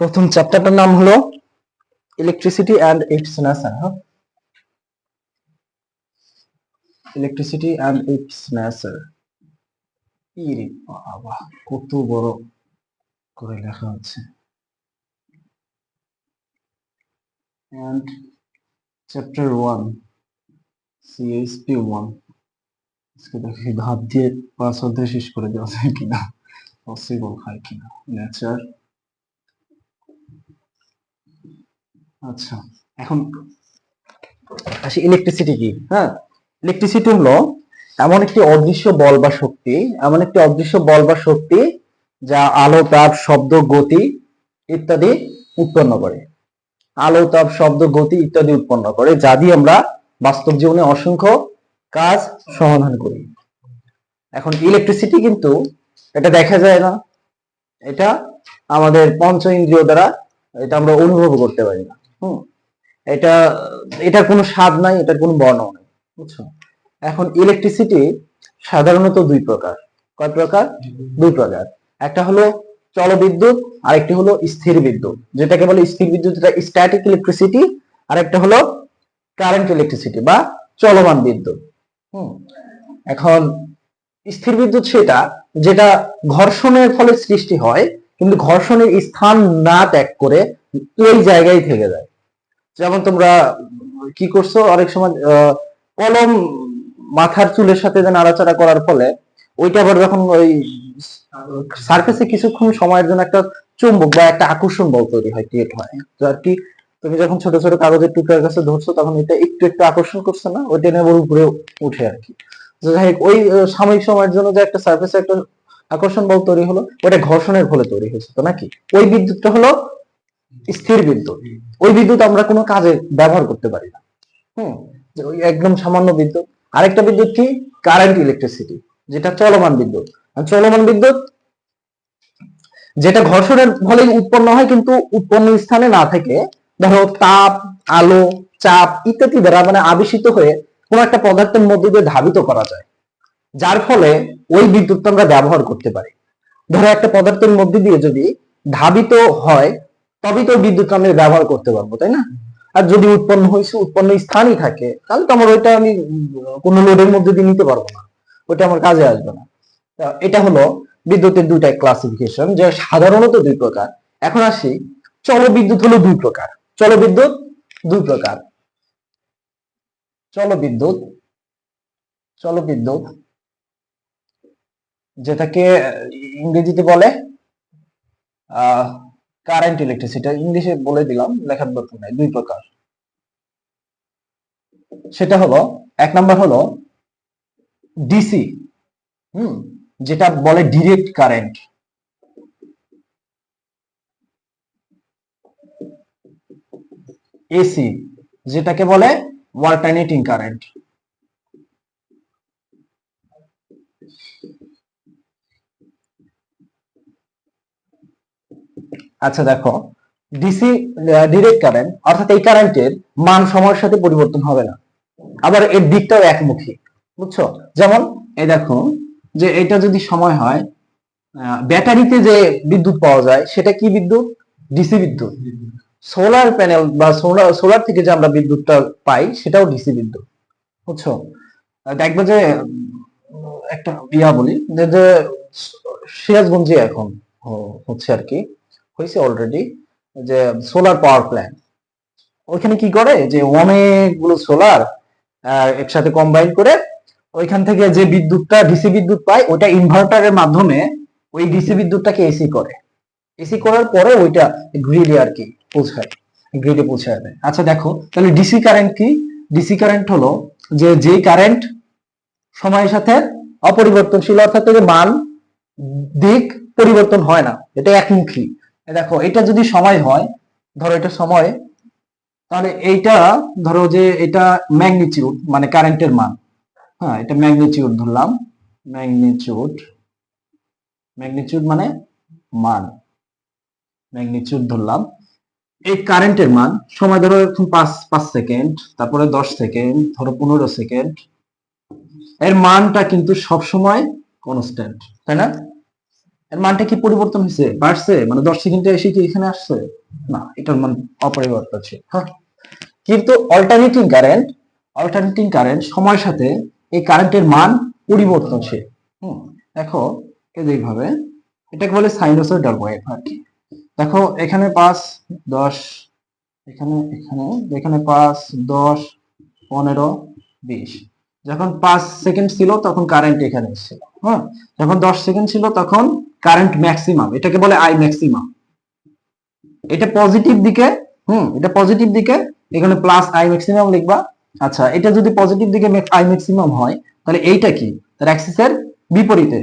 প্রথম চ্যাপ্টারটার নাম হলো ইলেকট্রিসিটি অ্যান্ড ইটস হ্যাঁ? ইলেকট্রিসিটি অ্যান্ড ইটস নেচার ইরে বাবা, কত বড় করে লেখা আছে and chapter one CSP one আজকে দেখি দিয়ে পাঁচ অধ্যায় শেষ করে দেওয়া যায় কিনা। পসিবল হয় কিনা নেচার আচ্ছা এখন আসি ইলেকট্রিসিটি কি হ্যাঁ ইলেকট্রিসিটি হলো এমন একটি অদৃশ্য বল বা শক্তি এমন একটি অদৃশ্য বল বা শক্তি যা আলো তাপ শব্দ গতি ইত্যাদি উৎপন্ন করে। আলো তাপ শব্দ গতি ইত্যাদি উৎপন্ন করে যা দিয়ে আমরা বাস্তব জীবনে অসংখ্য কাজ সমাধান করি। এখন ইলেকট্রিসিটি কিন্তু এটা দেখা যায় না। এটা আমাদের পঞ্চ ইন্দ্রিয় দ্বারা এটা আমরা অনুভব করতে পারি না। হুম? এটা, এটার কোনো স্বাদ নাই, এটার কোনো বর্ণ নাই, বুঝছ? এখন ইলেকট্রিসিটি সাধারণত দুই প্রকার। কয় প্রকার? দুই প্রকার। একটা হলো চলবিদ্যুৎ, আরেকটি হলো স্থির বিদ্যুৎ। যেটাকে বলে স্থির বিদ্যুৎ, যেটা স্ট্যাটিক ইলেকট্রিসিটি আর একটা হলো কারেন্ট ইলেকট্রিসিটি বা চলমান বিদ্যুৎ। হুম? এখন স্থির বিদ্যুৎ সেটা যেটা ঘর্ষণের ফলে সৃষ্টি হয়, কিন্তু ঘর্ষণের স্থান না ত্যাগ করে ওই জায়গায় থেকে যায়। যেমন তোমরা কি করছ, অনেক সময় কলম মাথার চুলের সাথে যে নাড়াচাড়া করার ফলে ওইটা আবার যখন ওই সার্ফেসে কিছুক্ষণ সময়ের জন্য একটা চুম্বক বা একটা আকর্ষণ বল তৈরি হয়, ক্রিয়েট হয়। তো আর কি, তুমি যখন ছোট ছোট কাগজের টুকরার কাছে ধরছো, তখন এটা একটু একটু আকর্ষণ করছে না? ওইটা নিয়ে উপরে উঠে আর কি। যাই হোক, ওই সাময়িক সময়ের জন্য যে একটা সার্ফেসে একটা আকর্ষণ বল তৈরি হলো ওটা ঘর্ষণের ফলে তৈরি হয়েছে তো নাকি? ওই বিদ্যুৎটা হলো স্থির বিদ্যুৎ ওই বিদ্যুৎ আমরা কোনো কাজে ব্যবহার করতে পারি না। হুম ওই একদম সামান্য বিদ্যুৎ। আরেকটা বিদ্যুৎ কি? কারেন্ট ইলেকট্রিসিটি যেটা চলমান বিদ্যুৎ। আর চলমান বিদ্যুৎ যেটা ঘর্ষণের ফলে উৎপন্ন হয় কিন্তু উৎপন্ন স্থানে না থেকে ধরো তাপ আলো চাপ ইত্যাদি দ্বারা মানে আবেশিত হয়ে কোন একটা পদার্থের মধ্যে দিয়ে ধাবিত করা যায়, যার ফলে ওই বিদ্যুৎটা আমরা ব্যবহার করতে পারি। ধরো একটা পদার্থের মধ্যে দিয়ে যদি ধাবিত হয়, তবেই তো বিদ্যুৎ আমি ব্যবহার করতে পারব, তাই না? আর যদি উৎপন্ন হয়েছে উৎপন্ন স্থানই থাকে, তাহলে তো আমার ওইটা আমি কোনো লোডের মধ্যে দিয়ে নিতে পারব না, ওইটা আমার কাজে আসবে না। এটা হলো বিদ্যুতের দুইটা ক্লাসিফিকেশন যে সাধারণত দুই প্রকার। এখন আসি, চলবিদ্যুৎ হলো দুই প্রকার, চলবিদ্যুৎ দুই প্রকার। চলবিদ্যুৎ চলবিদ্যুৎ যেটাকে ইংরেজিতে বলে কারেন্ট ইলেকট্রিসিটি ইংলিশে বলে দিলাম, লেখার দরকার নাই, দুই প্রকার। সেটা হলো, এক নাম্বার হলো ডিসি হুম, যেটা বলে ডিরেক্ট কারেন্ট এসি যেটাকে বলে অল্টারনেটিং কারেন্ট আচ্ছা দেখো ডিসি ডিরেক্ট কারেন্ট অর্থাৎ এই কারেন্টের মান সময়ের সাথে পরিবর্তন হবে না। আবার এর দিকটাও একমুখী, বুঝছ? যেমন, এই দেখো, যে এটা যদি সময় হয় ব্যাটারিতে যে বিদ্যুৎ পাওয়া যায়, সেটা কি বিদ্যুৎ? ডিসি বিদ্যুৎ। সোলার প্যানেল বা সোলার সোলার থেকে যে আমরা বিদ্যুৎটা পাই সেটাও ডিসি বিদ্যুৎ, বুঝছ? দেখবে যে, একটা ইয়া বলি, যে সিরাজগঞ্জে এখন হচ্ছে আর কি হয়েছে অলরেডি যে সোলার পাওয়ার প্ল্যান্ট ওইখানে কি করে? যে অনেকগুলো সোলার একসাথে কম্বাইন করে ওইখান থেকে যে বিদ্যুৎটা ডিসি বিদ্যুৎ পায় ওটা ইনভার্টারের মাধ্যমে ওই ডিসি বিদ্যুৎটাকে এসি করে। এসি করার পরে ওইটা গ্রিডে আর কি পৌঁছায় গ্রিডে পৌঁছায় দেয়। আচ্ছা দেখো, তাহলে ডিসি কারেন্ট কি? ডিসি কারেন্ট হলো যে যে কারেন্ট সময়ের সাথে অপরিবর্তনশীল, অর্থাৎ এর মান, দিক পরিবর্তন হয় না, এটা একমুখী। দেখো, এটা যদি সময় হয়, ধরো এটা সময়, তাহলে এইটা, ধরো যে এটা ম্যাগনিটিউড মানে কারেন্টের মান। হ্যাঁ এটা ম্যাগনিটিউড ধরলাম ম্যাগনিটিউড ম্যাগনিটিউড মানে মান। ম্যাগনিটিউড ধরলাম এই কারেন্টের মান, সময় ধরো এখন পাঁচ পাঁচ সেকেন্ড তারপরে দশ সেকেন্ড ধরো পনেরো সেকেন্ড এর মানটা কিন্তু সব সময় কনস্ট্যান্ট তাই না? এর মানটা কি পরিবর্তন হয়েছে? বাড়ছে? মানে দশ সেকেন্ডে এসে কি এখানে আসছে? না, এটার মান অপরিবর্তনশীল হ্যাঁ। কিন্তু অল্টারনেটিং কারেন্ট অল্টারনেটিং কারেন্ট সময়ের সাথে এই কারেন্টের মান পরিবর্তন পরিবর্তনশীল। হুম, দেখো এইভাবে, এটাকে বলে সাইনোসয়েডাল ওয়েভ আর কি দেখো, এখানে পাঁচ, দশ, এখানে এখানে এখানে পাঁচ, দশ, পনেরো, বিশ। যখন পাঁচ সেকেন্ড ছিল, তখন কারেন্ট এখানে এসেছিল হ্যাঁ? যখন দশ সেকেন্ড ছিল, তখন কারেন্ট ম্যাক্সিমাম, এটাকে বলে আই ম্যাক্সিমাম। এটা পজিটিভ দিকে, হুম, এটা পজিটিভ দিকে, এখানে প্লাস আই ম্যাক্সিমাম লিখবা। আচ্ছা এটা যদি পজিটিভ দিকে আই ম্যাক্সিমাম হয়, তাহলে এইটা কি? তার অ্যাক্সিসের বিপরীতে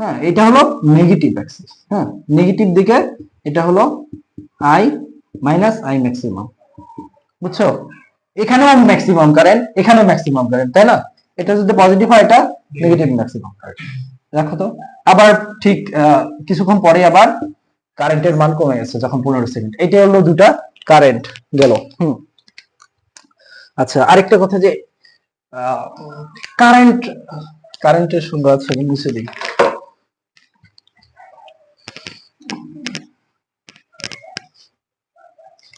হ্যাঁ এটা হলো নেগেটিভ অ্যাক্সিস হ্যাঁ নেগেটিভ দিকে এটা হলো আই মাইনাস আই ম্যাক্সিমাম বুঝছ? এখানেও ম্যাক্সিমাম কারেন্ট এখানেও ম্যাক্সিমাম কারেন্ট তাই না? এটা যদি পজিটিভ হয়, এটা নেগেটিভ ম্যাক্সিমাম কারেন্ট দেখো তো, আবার ঠিক কিছুক্ষণ পরে আবার কারেন্টের মান কমে গেছে যখন পনেরো সেকেন্ড এটা হলো দুটা কারেন্ট গেল, হুম। আচ্ছা আরেকটা কথা যে কারেন্ট কারেন্টের সুন্দর আছে মুছে দিই।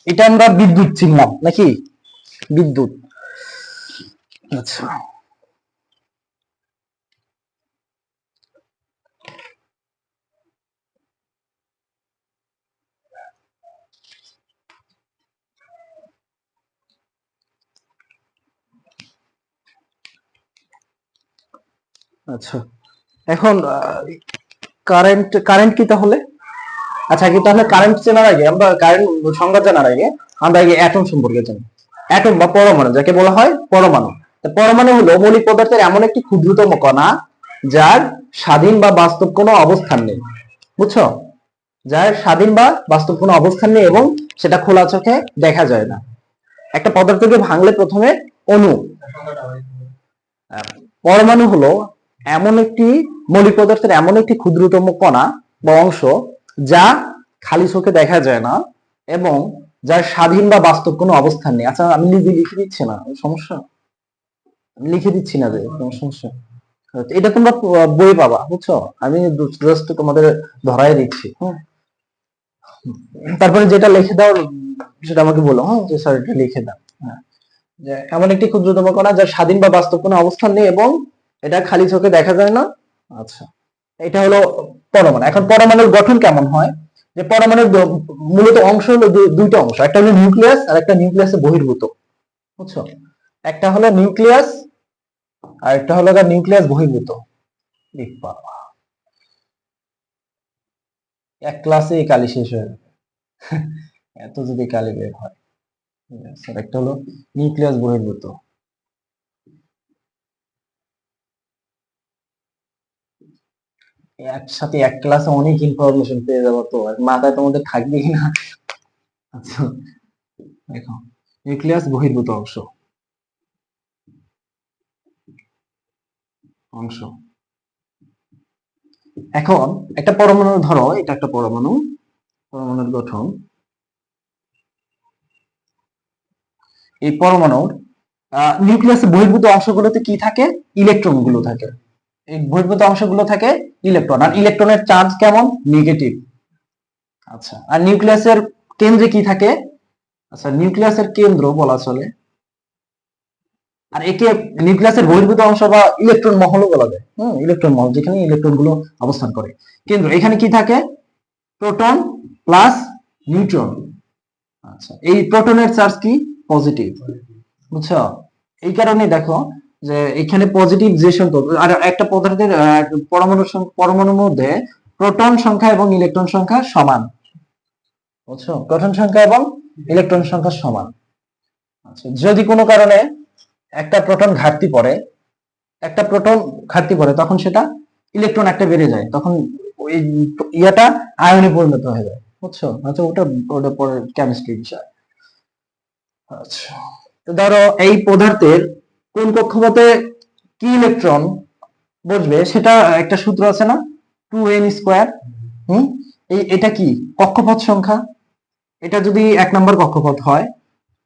এটা আমরা বিদ্যুৎ চিনলাম নাকি? বিদ্যুৎ। আচ্ছা। আচ্ছা। এখন কারেন্ট কারেন্ট কি তাহলে? আচ্ছা কি তাহলে কারেন্ট চেনার আগে, আমরা কারেন্ট সংজ্ঞা জানার আগে, আমরা আগে অ্যাটম সম্পর্কে জানি। অ্যাটম বা পরমাণু, যাকে বলা হয় পরমাণু। পরমাণু হলো মৌলিক পদার্থের এমন একটি ক্ষুদ্রতম কণা, যার স্বাধীন বা বাস্তব কোনো অবস্থান নেই। বুঝছ? যার স্বাধীন বা বাস্তব কোনো অবস্থান নেই এবং সেটা খোলা চোখে দেখা যায় না। একটা পদার্থকে ভাঙলে প্রথমে অণু। পরমাণু হলো এমন একটি মৌলিক পদার্থের এমন একটি ক্ষুদ্রতম কণা বা অংশ যা খালি চোখে দেখা যায় না এবং যার স্বাধীন বা বাস্তব কোনো অবস্থান নেই। আচ্ছা আমি নিজে লিখে দিচ্ছি না সমস্যা? আমি লিখে দিচ্ছি না যে, কোনো সমস্যা? এটা তোমরা বই পাবা, বুঝছ? আমি জাস্ট তোমাদের ধরাই দিচ্ছি, হুম। তারপরে যেটা লিখে দাও, সেটা আমাকে বলো হ্যাঁ যে স্যার এটা লিখে দাও হ্যাঁ। এমন একটি ক্ষুদ্রতম কণা যার স্বাধীন বা বাস্তব কোনো অবস্থান নেই এবং এটা খালি চোখে দেখা যায় না? আচ্ছা। এটা হলো পরমাণু। এখন পরমাণুর গঠন কেমন হয়? যে পরমাণুর মূলত অংশ হলো দুইটা অংশ। একটা হলো নিউক্লিয়াস আর একটা নিউক্লিয়াসে বহির্ভূত। বুঝছ? একটা হলো নিউক্লিয়াস আর একটা হলো নিউক্লিয়াস বহির্ভূত। এক ক্লাসে এই কালি শেষ হয়ে যাবে। এত যদি কালি বের হয়। একটা হলো নিউক্লিয়াস বহির্ভূত। একসাথে এক ক্লাসে অনেক ইনফরমেশন পেয়ে যাব তো। মাথায় তোমাদের থাকবে কিনা আচ্ছা দেখো নিউক্লিয়াস বহির্ভূত অংশ। অংশ। এখন, একটা পরমাণু ধরো, এটা একটা পরমাণু, পরমাণুর গঠন। এই পরমাণুর নিউক্লিয়াসের বহির্ভূত অংশগুলোতে কি থাকে? ইলেকট্রনগুলো থাকে। এই বহির্ভূত অংশগুলো থাকে ইলেকট্রন আর ইলেকট্রনের চার্জ কেমন? নেগেটিভ আচ্ছা আর নিউক্লিয়াসের কেন্দ্রে কি থাকে? আচ্ছা নিউক্লিয়াসের কেন্দ্র বলা চলে। আর একে নিউক্লিয়াসের বহির্ভূত অংশ বা ইলেকট্রন মহলও বলা যায়। হম ইলেকট্রন মহল, যেখানে ইলেকট্রনগুলো অবস্থান করে। কেন্দ্র, এখানে কি থাকে? প্রোটন প্লাস নিউট্রন আচ্ছা এই প্রোটনের চার্জ কি? পজিটিভ বুঝছ? এই কারণে দেখো যে এখানে পজিটিভ যে সংখ্যক, আর একটা পদার্থের পরমাণু পরমাণুর মধ্যে প্রোটন সংখ্যা এবং ইলেকট্রন সংখ্যা সমান। বুঝছ? প্রোটন সংখ্যা এবং ইলেকট্রন সংখ্যা সমান। আচ্ছা যদি কোনো কারণে একটা প্রোটন ঘাটতি পড়ে, একটা প্রোটন ঘাটতি পড়ে, তখন সেটা ইলেকট্রন একটা বেড়ে যায়। তখন ওই ইয়াটা আয়নে পরিণত হয়ে যায়। বুঝছ? আচ্ছা ওটা ওটা পরে কেমিস্ট্রি বিষয়। আচ্ছা ধরো এই পদার্থের কোন কক্ষপথে কি ইলেকট্রন বসবে সেটা একটা সূত্র আছে না? Two N square. হুম? এই, এটা কি? কক্ষপথ সংখ্যা। এটা যদি এক নম্বর কক্ষপথ হয়,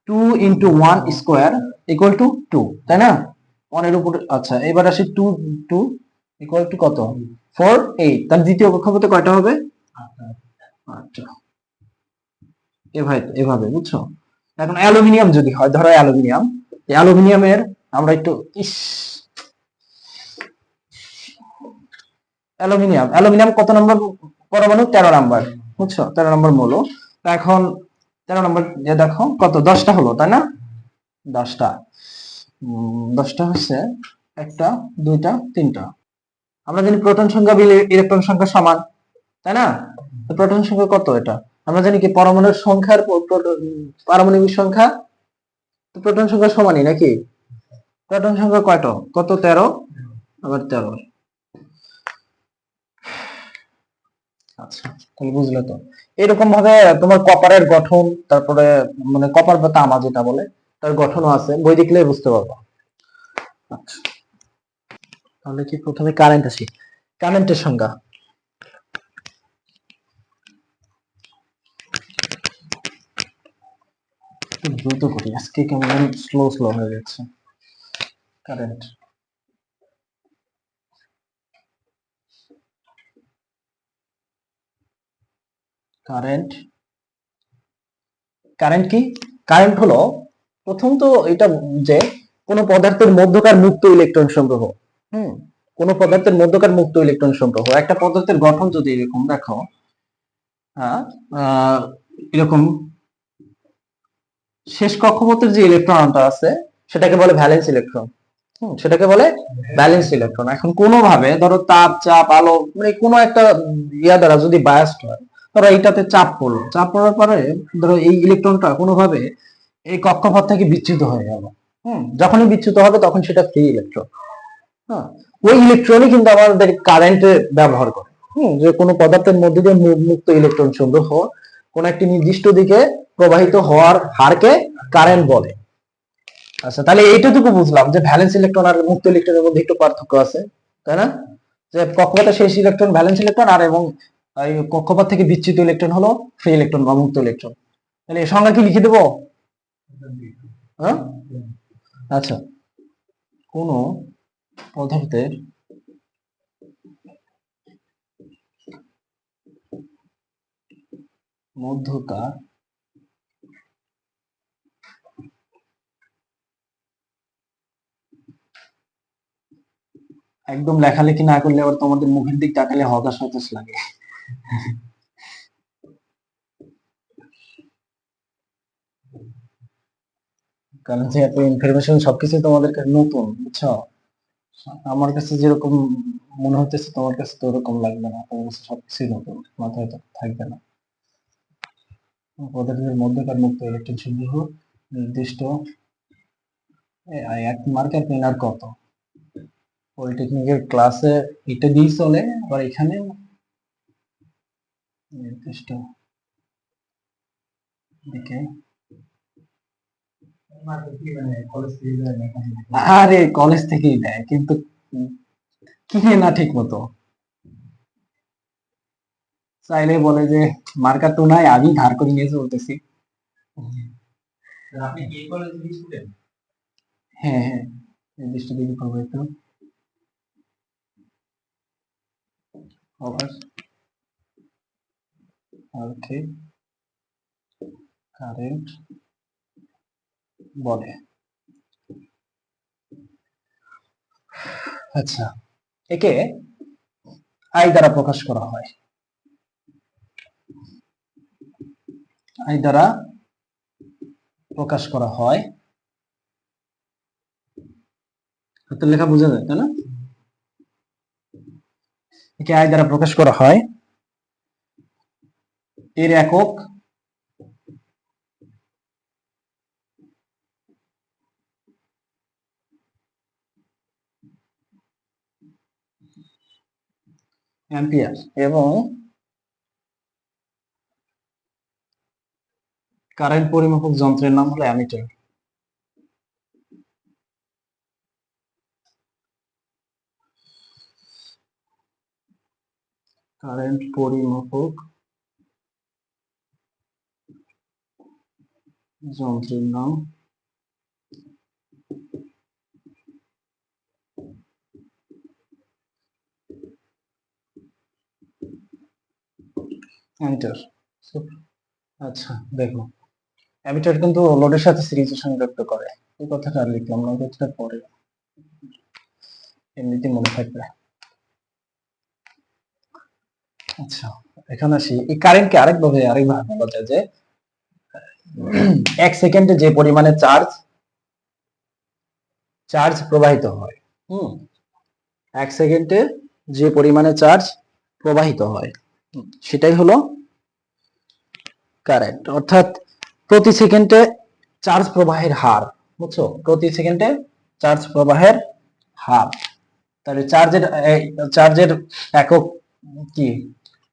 two into one square equal to two তাই না? ওয়ানের উপর আচ্ছা এবার আসি টু টু ইকুয়াল টু কত? Four, eight. তার দ্বিতীয় কক্ষপথে কয়টা হবে? আটটা। এভাবে এভাবে, বুঝছ? এখন অ্যালুমিনিয়াম যদি হয়, ধরো অ্যালুমিনিয়াম। অ্যালুমিনিয়ামের আমরা একটু, ইস। অ্যালুমিনিয়াম। অ্যালুমিনিয়াম কত নম্বর পরমাণু? তেরো নম্বর, বুঝছ? তেরো নম্বর মৌল। এখন, তেরো নম্বর যে দেখো, কত? দশটা হলো, তাই না? দশটা। দশটা হচ্ছে একটা, দুইটা, তিনটা। আমরা জানি প্রোটন সংখ্যা ইলেকট্রন সংখ্যা সমান, তাই না? প্রোটন সংখ্যা কত এটা? আমরা জানি কি পরমাণুর সংখ্যার পারমাণবিক সংখ্যা? প্রোটন সংখ্যা সমানই নাকি? প্রোটন সংখ্যা কয়টা? কত? তেরো? আবার তেরো। আচ্ছা তাহলে বুঝলে তো। এরকম ভাবে তোমার কপারের গঠন, তারপরে মানে কপার বা তামা যেটা বলে, তার গঠনও আছে। বই দেখলে বুঝতে পারব। আচ্ছা তাহলে কি প্রথমে কারেন্ট আসি? কারেন্টের সংজ্ঞা। দ্রুত করি। আজকে কেমন স্লো স্লো হয়ে যাচ্ছে। কারেন্ট কারেন্ট কারেন্ট কি? কারেন্ট হলো প্রথম তো এটা যে কোন পদার্থের মধ্যকার মুক্ত ইলেকট্রন সংগ্রহ, হুম? কোন পদার্থের মধ্যকার মুক্ত ইলেকট্রন সংগ্রহ। একটা পদার্থের গঠন যদি এরকম দেখো হ্যাঁ এরকম শেষ কক্ষপথের যে ইলেকট্রনটা আছে, সেটাকে বলে ভ্যালেন্স ইলেকট্রন সেটাকে বলে ব্যালেন্স ইলেকট্রন এখন কোনোভাবে ধরো তাপ, চাপ, আলো মানে কোনো একটা ইয়া দ্বারা যদি বায়াসড হয়, ধরো এইটাতে চাপ পড়ল। চাপ পড়ার পরে ধরো এই ইলেকট্রনটা কোনোভাবে এই কক্ষপথ থেকে বিচ্যুত হয়ে গেল। হুম, যখনই বিচ্যুত হবে তখন সেটা ফ্রি ইলেকট্রন হ্যাঁ ওই ইলেকট্রনই কিন্তু আমাদের কারেন্টে ব্যবহার করে। হুম, যে কোনো পদার্থের মধ্যে দিয়ে মুক্ত ইলেকট্রন সংগ্রহ, কোন একটি নির্দিষ্ট দিকে প্রবাহিত হওয়ার হারকে কারেন্ট বলে। আচ্ছা তাহলে এইটুকু বুঝলাম যে ভ্যালেন্স ইলেকট্রন আর মুক্ত ইলেকট্রনের মধ্যে একটু পার্থক্য আছে, তাই না? যে কক্ষপথের শেষ ইলেকট্রন ভ্যালেন্স ইলেকট্রন আর এবং কক্ষপথ থেকে বিচ্যুত ইলেকট্রন হলো ফ্রি ইলেকট্রন বা মুক্ত ইলেকট্রন তাহলে এই সংজ্ঞা কি লিখে দেবো? হ্যাঁ? আচ্ছা কোন পদার্থের মধ্যকার একদম লেখালেখি না করলে আবার তোমাদের মুখের দিক তাকালে হতাশ হতাশ লাগে। কারণ যে এত ইনফরমেশন সবকিছু তোমাদের কাছে নতুন, বুঝছ? আমার কাছে যেরকম মনে হতেছে তোমার কাছে তো ওরকম লাগবে না, তোমার কাছে সবকিছুই নতুন, মাথায় তো থাকবে না। পদার্থের মধ্যকার মুক্ত ইলেকট্রন সংগ্রহ নির্দিষ্ট এক মার্কের পেনার কত? পলিটেকনিকের ক্লাসে এটা দিয়ে চলে আবার এখানে আরে কলেজ থেকেই দেয় কিন্তু কিনে না ঠিক মতো। চাইলে বলে যে মার্কার তো নাই আমি ধার করে নিয়ে চলতেছি হ্যাঁ হ্যাঁ নির্দিষ্ট দিকে প্রবাহিত আবার ওকে কারেন্ট বলে আচ্ছা। একে আই দ্বারা প্রকাশ করা হয়। আই দ্বারা প্রকাশ করা হয়। হাতের লেখা বোঝা যায়, তাই না? একে আই দ্বারা প্রকাশ করা হয়। এর একক অ্যাম্পিয়ার এবং কারেন্ট পরিমাপক যন্ত্রের নাম হলো অ্যামিটার। কারেন্ট পরিমাপক যন্ত্রের নাম। অ্যামিটার আচ্ছা দেখো। অ্যামিটার কিন্তু লোডের সাথে সিরিজে সংযুক্ত করে। এই কথাটা আর লিখলাম না কথাটা পরে। এমনিতে মনে থাকবে। আচ্ছা এখানে আসি। এই কারেন্টকে আরেকভাবে আরেকভাবে বলা যায় যে, এক সেকেন্ডে যে পরিমাণে চার্জ চার্জ প্রবাহিত হয়, হুম, এক সেকেন্ডে যে পরিমাণে চার্জ প্রবাহিত হয় সেটাই হলো কারেন্ট অর্থাৎ প্রতি সেকেন্ডে চার্জ প্রবাহের হার, বুঝছ? প্রতি সেকেন্ডে চার্জ প্রবাহের হার। তাহলে চার্জের চার্জের একক কি?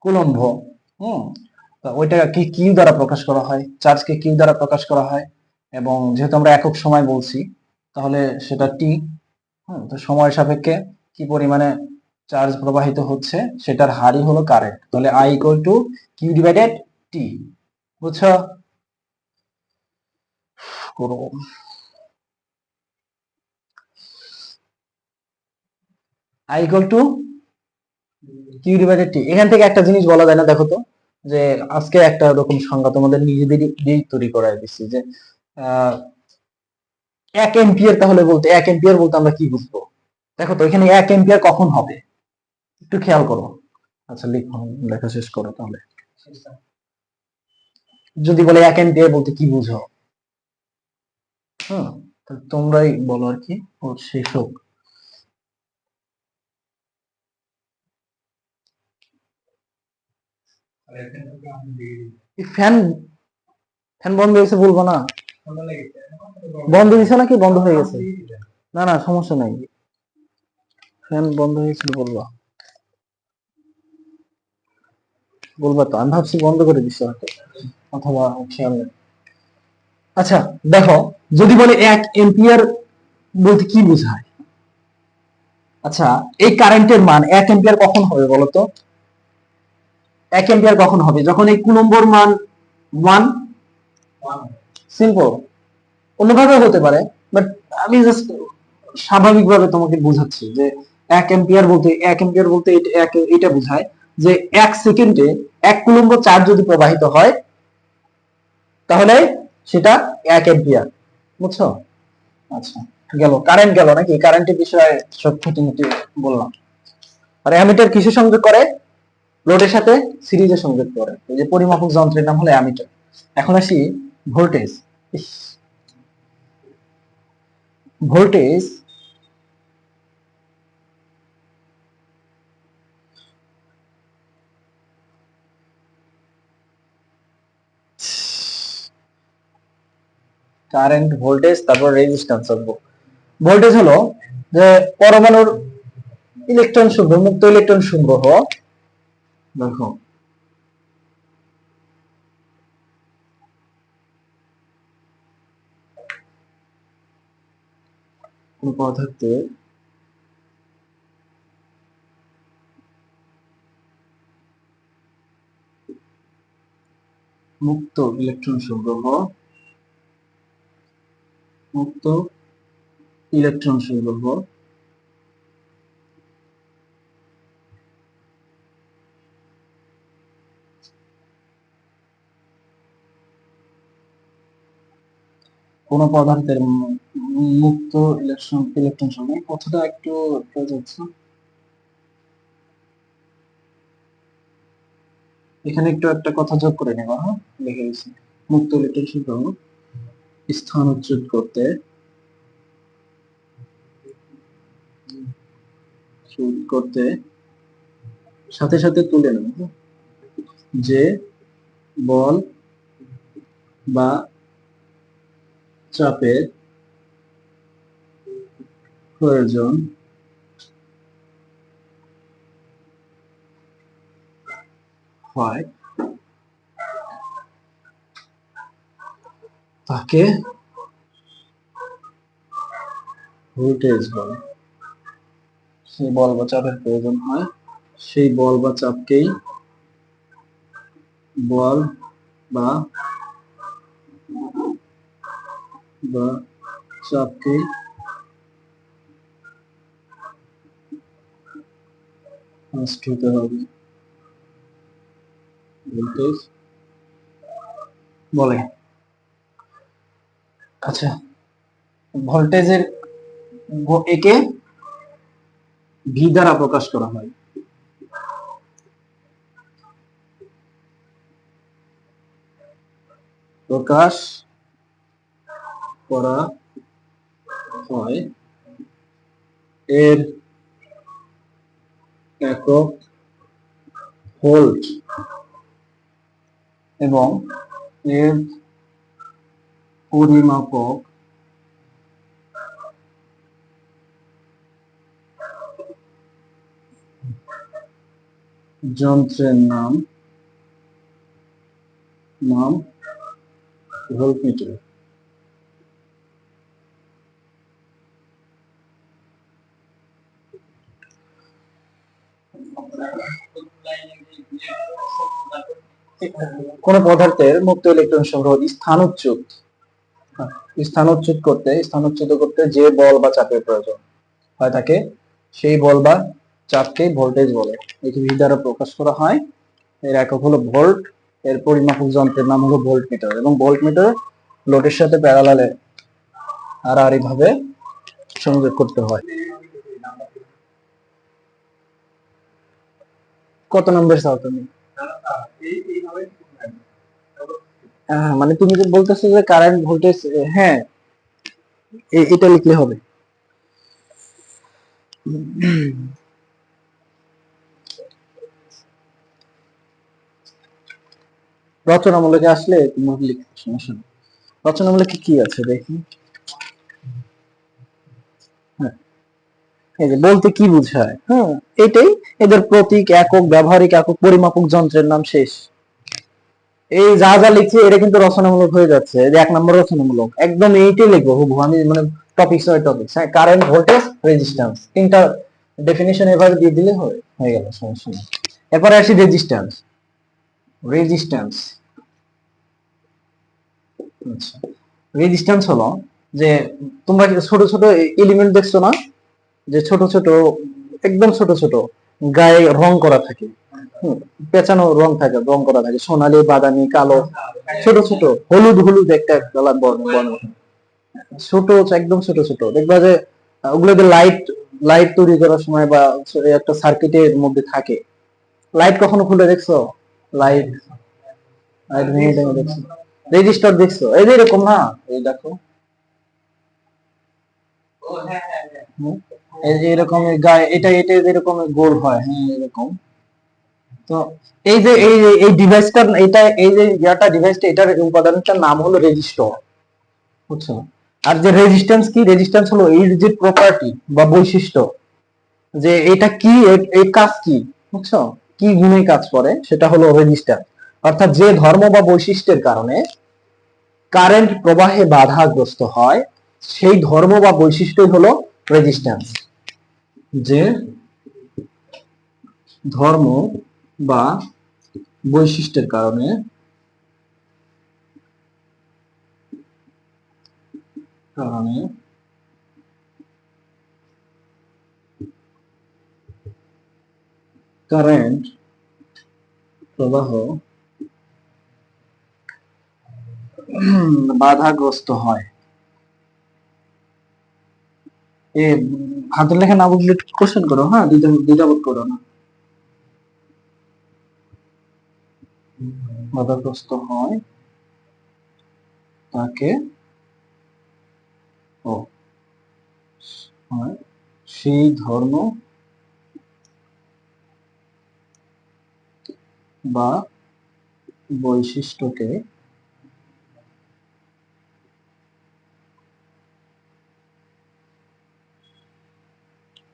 কুলম্ব, হুম? ওইটা কি কিউ দ্বারা প্রকাশ করা হয়? চার্জকে কিউ দ্বারা প্রকাশ করা হয়? এবং যেহেতু আমরা একক সময় বলছি, তাহলে সেটা টি, হুম? তো সময় সাপেক্ষে কি পরিমাণে চার্জ প্রবাহিত হচ্ছে? সেটার হারই হলো কারেন্ট। তাহলে I equal to Q divided T বুঝছ? I equal to Q divided T এখান থেকে একটা জিনিস বলা যায় না, দেখো তো, যে আজকে একটা রকম সংজ্ঞা তোমাদের নিজেদেরই দিয়েই তৈরি করাই দিচ্ছি যে এক এম্পিয়ার তাহলে বলতে, এক এম্পিয়ার বলতে আমরা কি বুঝব? দেখো তো, এখানে এক এম্পিয়ার কখন হবে? একটু খেয়াল করো। আচ্ছা লিখো, লেখা শেষ করো তাহলে। যদি বলে এক এম্পিয়ার বলতে কি বুঝো? হ্যাঁ তোমরাই বলো আর কি, ও শেষ হোক। ফ্যান ফ্যান বন্ধ হয়েছে বলব না। বন্ধ নাকি? বন্ধ হয়ে গেছে। না না সমস্যা নাই। ফ্যান বন্ধ হয়েছিল বলবা। বলবা তো আমি ভাবছি বন্ধ করে দিচ্ছে হয়তো। অথবা খেয়াল নেই। আচ্ছা দেখো যদি বলে এক এম্পিয়ার বলতে কি বোঝায়? আচ্ছা এই কারেন্টের মান এক এম্পিয়ার কখন হবে বলতো এক এম্পিয়ার কখন হবে? যখন এই কুলম্বর মান ওয়ান সিম্পল অন্যভাবে হতে পারে বাট আমি জাস্ট স্বাভাবিকভাবে তোমাকে বোঝাচ্ছি যে এক এম্পিয়ার বলতে, এক এম্পিয়ার বলতে এটা বোঝায় যে এক সেকেন্ডে এক কুলম্ব চার্জ যদি প্রবাহিত হয়, তাহলে সেটা এক এম্পিয়ার বুঝছ? আচ্ছা গেল কারেন্ট গেল নাকি? কারেন্টের বিষয়ে সব খুঁটিনাটি বললাম। আর অ্যামিটার কিসে সংযোগ করে? লোডের সাথে সিরিজে সংযোগ করে। যে পরিমাপক যন্ত্রের নাম হলো অ্যামিটার। এখন আসি ভোল্টেজ। ভোল্টেজ কারেন্ট, ভোল্টেজ, তারপর রেজিস্ট্যান্স আসব ভোল্টেজ হলো যে পরমাণুর ইলেকট্রন সংগ্রহ, মুক্ত ইলেকট্রন সংগ্রহ দেখো। কোন পদার্থের মুক্ত ইলেকট্রন সংগ্রহ মুক্ত ইলেকট্রন সংগ্রহ কোন পদার্থের মুক্ত ইলেকট্রন ইলেকট্রন সংগ্রহ কথাটা একটু যাচ্ছে। এখানে একটু একটা কথা যোগ করে নেবা হ্যাঁ? লিখে দিচ্ছি মুক্ত ইলেকট্রন সংগ্রহ স্থান উচ্ছেদ করতে। করতে। সাথে সাথে তুলে নেব হ্যাঁ? যে, বল বা চাপের প্রয়োজন। হয়। তাকে ভোল্টেজ বলে। সেই বল বা চাপের প্রয়োজন হয়। সেই বল বা চাপকেই বল বা বা চাপকে হবে। ভোল্টেজ বলে আচ্ছা ভোল্টেজের একে ভি দ্বারা প্রকাশ করা হয়। প্রকাশ করা হয়। এর একক ভোল্ট এবং এর পরিমাপক যন্ত্রের নাম নাম ভোল্টমিটার কোন পদার্থের মুক্ত ইলেকট্রন সংগ্রহ স্থানোচ্যুত হ্যাঁ, স্থানোচ্যুত করতে স্থানোচ্যুত করতে যে বল বা চাপের প্রয়োজন হয় থাকে সেই বল বা চাপকে ভোল্টেজ বলে। এটি ভি দ্বারা প্রকাশ করা হয় এর একক হলো ভোল্ট এর পরিমাপক যন্ত্রের নাম হলো ভোল্ট মিটার এবং ভোল্ট মিটার লোডের সাথে প্যারালালে আড়াআড়ি ভাবে সংযোগ করতে হয়। কত নম্বর চাও তুমি? মানে তুমি যে বলতেছো যে কারেন্ট ভোল্টেজ হ্যাঁ এটা লিখলে হবে। রচনামূলকে আসলে তোমার লিখতে সমস্যা রচনামূলকে কি আছে দেখি হ্যাঁ এই যে বলতে কি বোঝায়? হ্যাঁ এটাই এদের প্রতীক একক ব্যবহারিক একক পরিমাপক যন্ত্রের নাম শেষ। এই যা যা লিখছি এটা কিন্তু রচনামূলক হয়ে যাচ্ছে। যে এক নম্বর রচনামূলক। একদম এইটাই লিখব হুবহু। আমি মানে টপিক হয় টপিক হ্যাঁ কারেন্ট ভোল্টেজ রেজিস্ট্যান্স তিনটা ডেফিনিশন এভাবে দিয়ে দিলে হয়ে গেল সমস্যা নেই। এরপরে আসি রেজিস্ট্যান্স রেজিস্ট্যান্স আচ্ছা। রেজিস্ট্যান্স হলো যে তোমরা ছোট ছোট এলিমেন্ট দেখছ না? যে ছোট ছোট একদম ছোট ছোট গায়ে রং করা থাকে পেঁচানো রং থাকে রং করা থাকে সোনালী বাদামি কালো ছোট ছোট হলুদ হলুদ একটা কালার বর্ণ বর্ণ ছোট একদম ছোট ছোট দেখবা যে আহ, ওগুলোতে লাইট লাইট তৈরি করার সময় বা একটা সার্কিটের মধ্যে থাকে। লাইট কখনো খুলে দেখছ? লাইট লাইট ভেঙে ভেঙে দেখছ। রেজিস্টার দেখছ? এই যে এরকম না? এই দেখো। এই যে এরকম গায়ে, এটা এটা এরকম গোল হয় হ্যাঁ এরকম। তো এই যে, এই এই ডিভাইসটার এটা, এই যে ইয়াটা ডিভাইসটা এটার উপাদানটার নাম হলো রেজিস্টর বুঝছ? আর যে রেজিস্ট্যান্স কি? রেজিস্ট্যান্স হলো এই যে প্রপার্টি বা বৈশিষ্ট্য, যে এটা কি এই কাজ কি, বুঝছ? কি গুণে কাজ করে, সেটা হলো রেজিস্ট্যান্স অর্থাৎ যে ধর্ম বা বৈশিষ্ট্যের কারণে কারেন্ট প্রবাহে বাধাগ্রস্ত হয়, সেই ধর্ম বা বৈশিষ্ট্যই হলো রেজিস্ট্যান্স যে ধর্ম বা বৈশিষ্ট্যের কারণে কারণে কারেন্ট প্রবাহ বাধাগ্রস্ত হয়। এ, হাতের লেখা না বুঝলে কোশ্চেন করো হ্যাঁ? দ্বিধা দ্বিধাবোধ করো না। বাধাগ্রস্ত হয় তাকে। ও সেই ধর্ম বা বৈশিষ্ট্যকে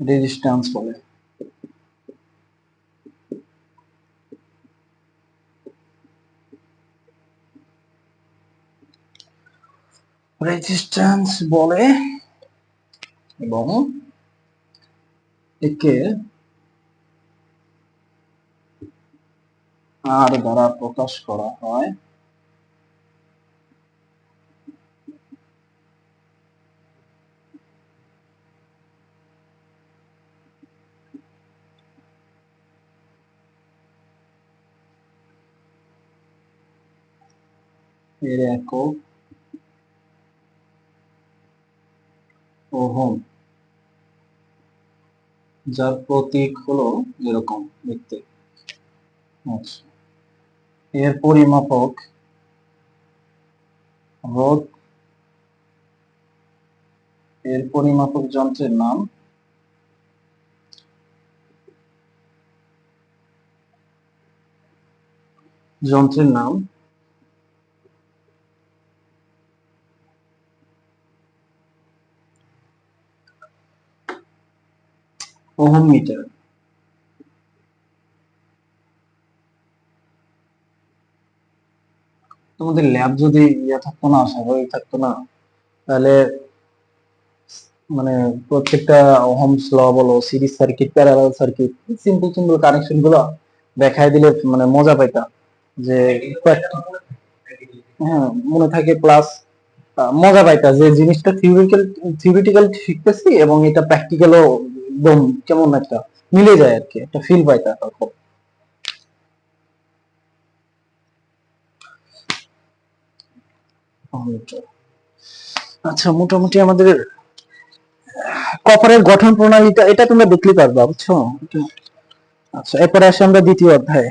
রেজিস্ট্যান্স বলে। রেজিস্ট্যান্স বলে এবং একে আর দ্বারা প্রকাশ করা হয় এর একক ওহম যার প্রতীক হলো এরকম দেখতে। আচ্ছা। এর পরিমাপক রোধ এর পরিমাপক যন্ত্রের নাম। যন্ত্রের নাম ওহম মিটার। তোমাদের ল্যাব যদি ইয়ে থাকতো না স্বাভাবিক থাকতো না, তাহলে মানে প্রত্যেকটা ওহমস ল বলো series circuit parallel circuit simple simple কানেকশনগুলো দেখায় দিলে মানে মজা পাইতা। যে হ্যাঁ মনে থাকে প্লাস মজা পাইতা যে জিনিসটা থিওরিটিক্যাল থিওরিটিক্যাল শিখতেছি এবং এটা প্র্যাকটিক্যালও একদম কেমন একটা মিলে যায় আর কি একটা ফিল পাই তার তখন। আচ্ছা মোটামুটি আমাদের কপারের গঠন প্রণালীটা, এটা তোমরা দেখলে পারবা, বুঝছ? আচ্ছা এরপরে আসে আমরা দ্বিতীয় অধ্যায়ে।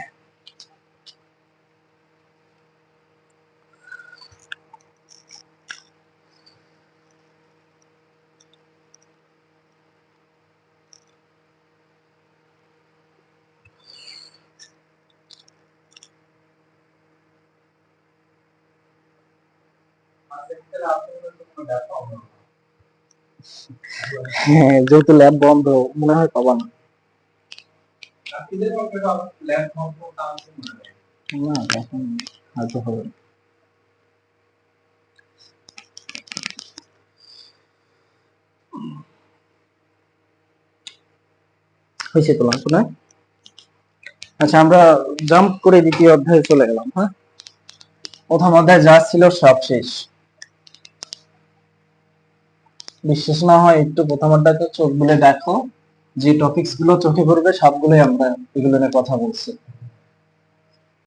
হ্যাঁ যেহেতু ল্যাব বন্ধ, মনে হয় পাবা না। হয়েছে তো লাভ না? আচ্ছা আমরা জাম্প করে দ্বিতীয় অধ্যায়ে চলে গেলাম হ্যাঁ? প্রথম অধ্যায় যা ছিল সব শেষ। বিশ্বাস না হয় একটু প্রথম অধ্যায়তে চোখ বুলে দেখো। যে টপিকসগুলো চোখে পড়বে, সবগুলোই আমরা এগুলো নিয়ে কথা বলছি।